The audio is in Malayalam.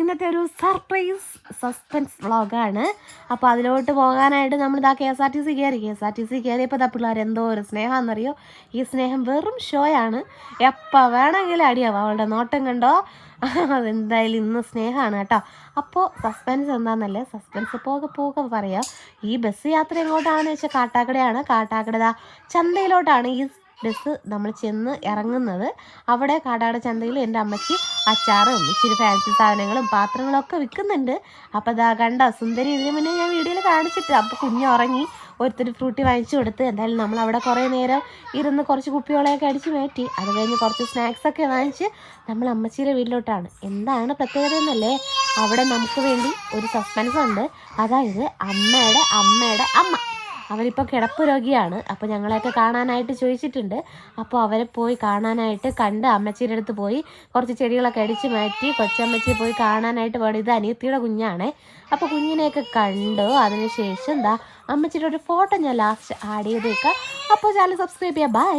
ഇന്നത്തെ ഒരു സർപ്രൈസ് സസ്പെൻസ് വ്ളോഗാണ്. അപ്പോൾ അതിലോട്ട് പോകാനായിട്ട് നമ്മൾ ഇതാ K S R T C കയറി K S R T C കയറിയപ്പോൾ ഇതാ പിള്ളേർ എന്തോ ഒരു സ്നേഹമെന്നറിയോ ഈ സ്നേഹം വെറും ഷോയാണ്. എപ്പോൾ വേണമെങ്കിലും അടിയാവും. അവളുടെ നോട്ടം കണ്ടോ? അതെന്തായാലും ഇന്ന് സ്നേഹമാണ് കേട്ടോ. അപ്പോൾ സസ്പെൻസ് എന്താണെന്നല്ലേ സസ്പെൻസ് പോകെ പോകെ പറയാം. ഈ ബസ് യാത്ര എങ്ങോട്ടാണെന്ന് വെച്ചാൽ കാട്ടാക്കടയാണ്. കാട്ടാക്കട ചന്തയിലോട്ടാണ്. ഈ ബസ് നമ്മൾ ചെന്ന് ഇറങ്ങുന്നത്. അവിടെ കാടാട് ചന്തയിൽ എന്റെ അമ്മയ്ക്ക് അച്ചാറും ഇച്ചിരി ഫാൻസി സാധനങ്ങളും പാത്രങ്ങളൊക്കെ വിൽക്കുന്നുണ്ട്. അപ്പോൾ അതാ കണ്ട സുന്ദരി ഇതിന് മുന്നേ ഞാൻ വീഡിയോയിൽ കാണിച്ചിട്ട്. അപ്പോൾ കുഞ്ഞ് ഉറങ്ങി ഒരുത്തിരി ഫ്രൂട്ടി വാങ്ങിച്ചു കൊടുത്ത്. എന്തായാലും നമ്മൾ അവിടെ കുറേ നേരം ഇരുന്ന് കുറച്ച് കുപ്പികളെയൊക്കെ അടിച്ച് മാറ്റി. അത് കഴിഞ്ഞ് കുറച്ച് സ്നാക്സൊക്കെ വാങ്ങിച്ച് നമ്മൾ അമ്മച്ചിയുടെ വീട്ടിലോട്ടാണ്. എന്താണ് പ്രത്യേകത എന്നല്ലേ? അവിടെ നമുക്ക് വേണ്ടി ഒരു സസ്പെൻസ് ഉണ്ട്. അതായത് അമ്മയുടെ അമ്മയുടെ അമ്മ. അവരിപ്പോൾ കിടപ്പ് രോഗിയാണ്. അപ്പോൾ ഞങ്ങളെയൊക്കെ കാണാനായിട്ട് ചോദിച്ചിട്ടുണ്ട്. അപ്പോൾ അവരെ പോയി കാണാനായിട്ട് കണ്ട് അമ്മച്ചിയുടെ അടുത്ത് പോയി കുറച്ച് ചെടികളൊക്കെ അടിച്ച് മാറ്റി കൊച്ചമ്മച്ചിയെ പോയി കാണാനായിട്ട് വേണം ഇത് അനിയത്തിയുടെ കുഞ്ഞാണ്. അപ്പോൾ കുഞ്ഞിനെയൊക്കെ കണ്ടു. അതിനുശേഷം എന്താ അമ്മച്ചിയുടെ ഒരു ഫോട്ടോ ഞാൻ ലാസ്റ്റ് ആഡ് ചെയ്തേക്കാം. അപ്പോൾ ചാനൽ സബ്സ്ക്രൈബ് ചെയ്യാം. ബൈ